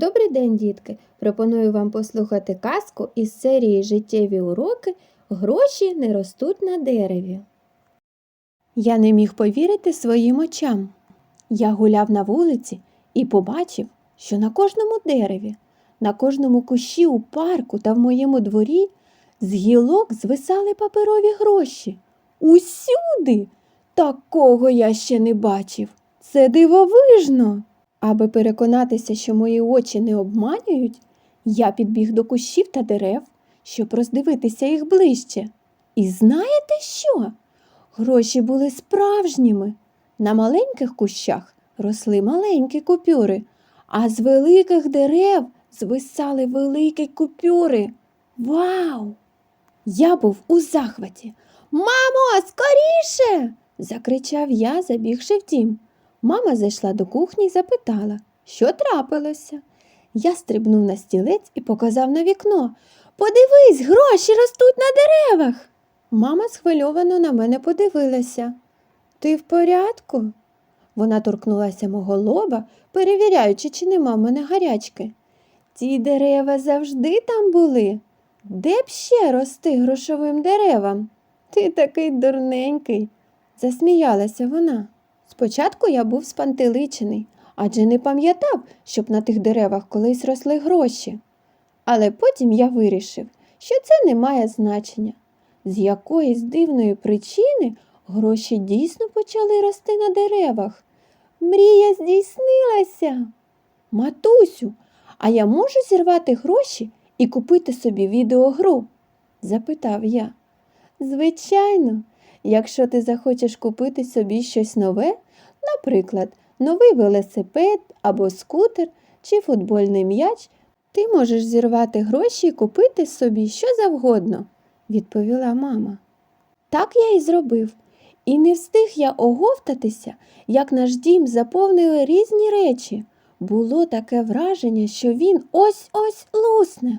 Добрий день, дітки! Пропоную вам послухати казку із серії Життєві уроки Гроші не ростуть на дереві. Я не міг повірити своїм очам. Я гуляв на вулиці і побачив, що на кожному дереві, на кожному кущі у парку та в моєму дворі з гілок звисали паперові гроші. Усюди! Такого я ще не бачив. Це дивовижно. Аби переконатися, що мої очі не обманюють, я підбіг до кущів та дерев, щоб роздивитися їх ближче. І знаєте що? Гроші були справжніми. На маленьких кущах росли маленькі купюри, а з великих дерев звисали великі купюри. Вау! Я був у захваті. Мамо, скоріше. закричав я, забігши в дім. Мама зайшла до кухні і запитала, що трапилося. Я стрибнув на стілець і показав на вікно. Подивись, гроші ростуть на деревах. Мама схвильовано на мене подивилася. Ти в порядку? Вона торкнулася мого лоба, перевіряючи, чи нема в мене гарячки. Ті дерева завжди там були. Де б ще рости грошовим деревам? Ти такий дурненький, засміялася вона. Спочатку я був спантеличений, адже не пам'ятав, щоб на тих деревах колись росли гроші. Але потім я вирішив, що це не має значення. З якоїсь дивної причини гроші дійсно почали рости на деревах. Мрія здійснилася. Матусю, а я можу зірвати гроші і купити собі відеогру? запитав я. Звичайно, якщо ти захочеш купити собі щось нове, наприклад, новий велосипед або скутер чи футбольний м'яч, ти можеш зірвати гроші і купити собі що завгодно, відповіла мама. Так я і зробив. І не встиг я оговтатися, як наш дім заповнили різні речі. Було таке враження, що він ось ось лусне.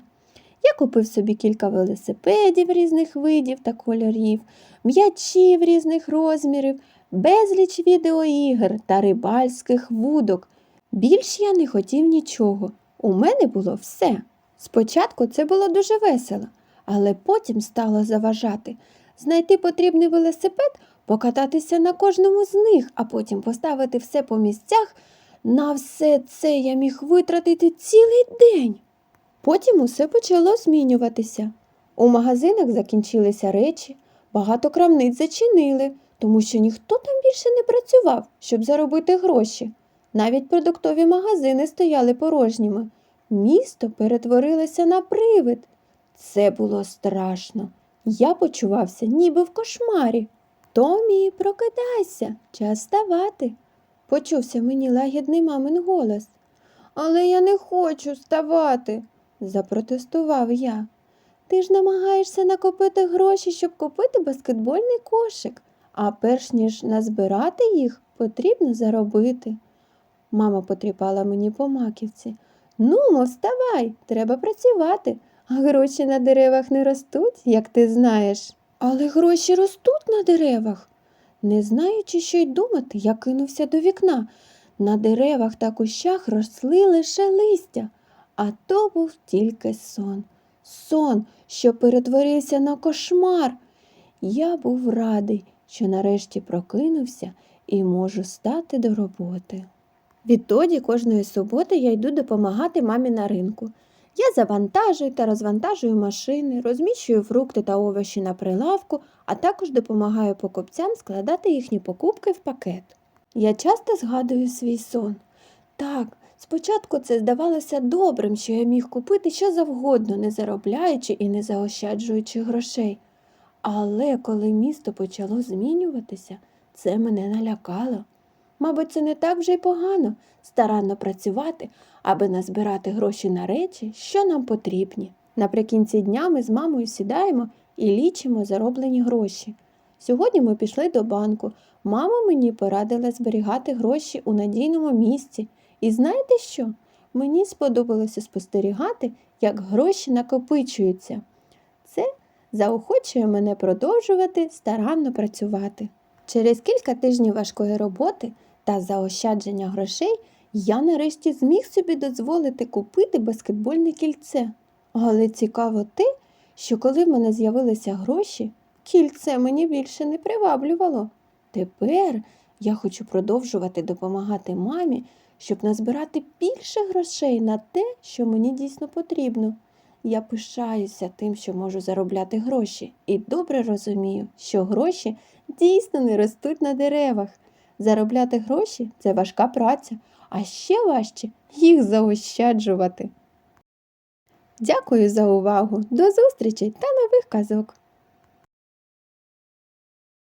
Я купив собі кілька велосипедів різних видів та кольорів, м'ячів різних розмірів, безліч відеоігр та рибальських вудок. Більш я не хотів нічого. У мене було все. Спочатку це було дуже весело, але потім стало заважати. Знайти потрібний велосипед, покататися на кожному з них, а потім поставити все по місцях. На все це я міг витратити цілий день. Потім усе почало змінюватися. У магазинах закінчилися речі, багато крамниць зачинили, тому що ніхто там більше не працював, щоб заробити гроші. Навіть продуктові магазини стояли порожніми. Місто перетворилося на привид. Це було страшно. Я почувався ніби в кошмарі. Томі, прокидайся, час вставати. Почувся мені лагідний мамин голос. Але я не хочу вставати, запротестував я. Ти ж намагаєшся накопити гроші, щоб купити баскетбольний кошик, а перш ніж назбирати їх, потрібно заробити. Мама потріпала мені по маківці. Нумо, вставай, треба працювати, а гроші на деревах не ростуть, як ти знаєш. Але гроші ростуть на деревах. Не знаючи, що й думати, я кинувся до вікна. На деревах та кущах росли лише листя, а то був тільки сон. Сон, що перетворився на кошмар. Я був радий, що нарешті прокинувся і можу стати до роботи. Відтоді кожної суботи я йду допомагати мамі на ринку. Я завантажую та розвантажую машини, розміщую фрукти та овочі на прилавку, а також допомагаю покупцям складати їхні покупки в пакет. Я часто згадую свій сон. Так, спочатку це здавалося добрим, що я міг купити що завгодно, не заробляючи і не заощаджуючи грошей. Але коли місто почало змінюватися, це мене налякало. Мабуть, це не так вже й погано старанно працювати, аби назбирати гроші на речі, що нам потрібні. Наприкінці дня ми з мамою сідаємо і лічимо зароблені гроші. Сьогодні ми пішли до банку. Мама мені порадила зберігати гроші у надійному місці. І знаєте що? Мені сподобалося спостерігати, як гроші накопичуються. Це заохочує мене продовжувати старанно працювати. Через кілька тижнів важкої роботи та заощадження грошей Я нарешті зміг собі дозволити купити баскетбольне кільце. Але цікаво те, що коли в мене з'явилися гроші, кільце мені більше не приваблювало. Тепер я хочу продовжувати допомагати мамі, щоб назбирати більше грошей на те, що мені дійсно потрібно. Я пишаюся тим, що можу заробляти гроші, і добре розумію, що гроші дійсно не ростуть на деревах. Заробляти гроші це важка праця, а ще важче їх заощаджувати. Дякую за увагу. До зустрічі та нових казок!